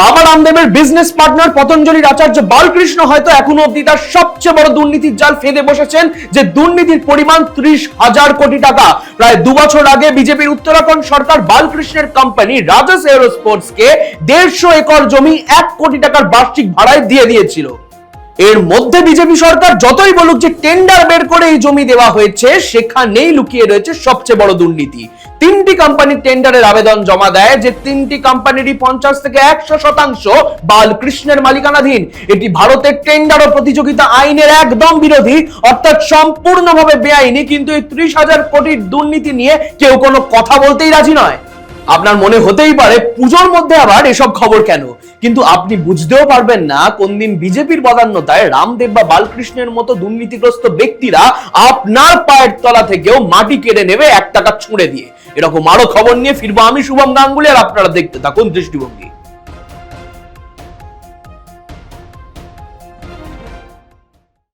বাবা রামদেবের business partner পতঞ্জলির আচার্য বালকৃষ্ণ হয়তো এখনও অব্দি তার সবচেয়ে বড় দুর্নীতির জাল ফেঁদে বসেছেন যে দুর্নীতির পরিমাণ ত্রিশ হাজার কোটি টাকা। প্রায় দু বছর আগে বিজেপির উত্তরাখণ্ড সরকার বালকৃষ্ণের কোম্পানি রাজাস এরোস্পোর্টস কে দেড়শো একর জমি এক কোটি টাকার বার্ষিক ভাড়ায় দিয়ে দিয়েছিল। এর মধ্যে বিজেপি সরকার যতই বলুক যে টেন্ডার বের করে এই জমি দেওয়া হয়েছে, সেখানেই লুকিয়ে রয়েছে সবচেয়ে বড় দুর্নীতি। তিনটি কোম্পানির টেন্ডারের আবেদন জমা দেয়, যে তিনটি কোম্পানিরই পঞ্চাশ থেকে একশো শতাংশ বালকৃষ্ণের মালিকানাধীন। এটি ভারতের টেন্ডার ও প্রতিযোগিতা আইনের একদম বিরোধী, অর্থাৎ সম্পূর্ণভাবে বেআইনি, কিন্তু এই ত্রিশ হাজার কোটির দুর্নীতি নিয়ে কেউ কোনো কথা বলতেই রাজি নয়। আপনার মনে হতেই পারে পুজোর মধ্যে আবার এসব খবর কেন? কিন্তু আপনি বুঝতেও পারবেন না কোন দিন বিজেপির বদান্যতায় রামদেব বা বালকৃষ্ণের মতো দুর্নীতিগ্রস্ত ব্যক্তিরা আপনার পায়ের তলা থেকেও মাটি কেড়ে নেবে এক টাকা ছুঁড়ে দিয়ে। এরকম আরও খবর নিয়ে ফিরবো আমি শুভম গাঙ্গুলি আর আপনারা দেখতে থাকুন দৃষ্টিভঙ্গি।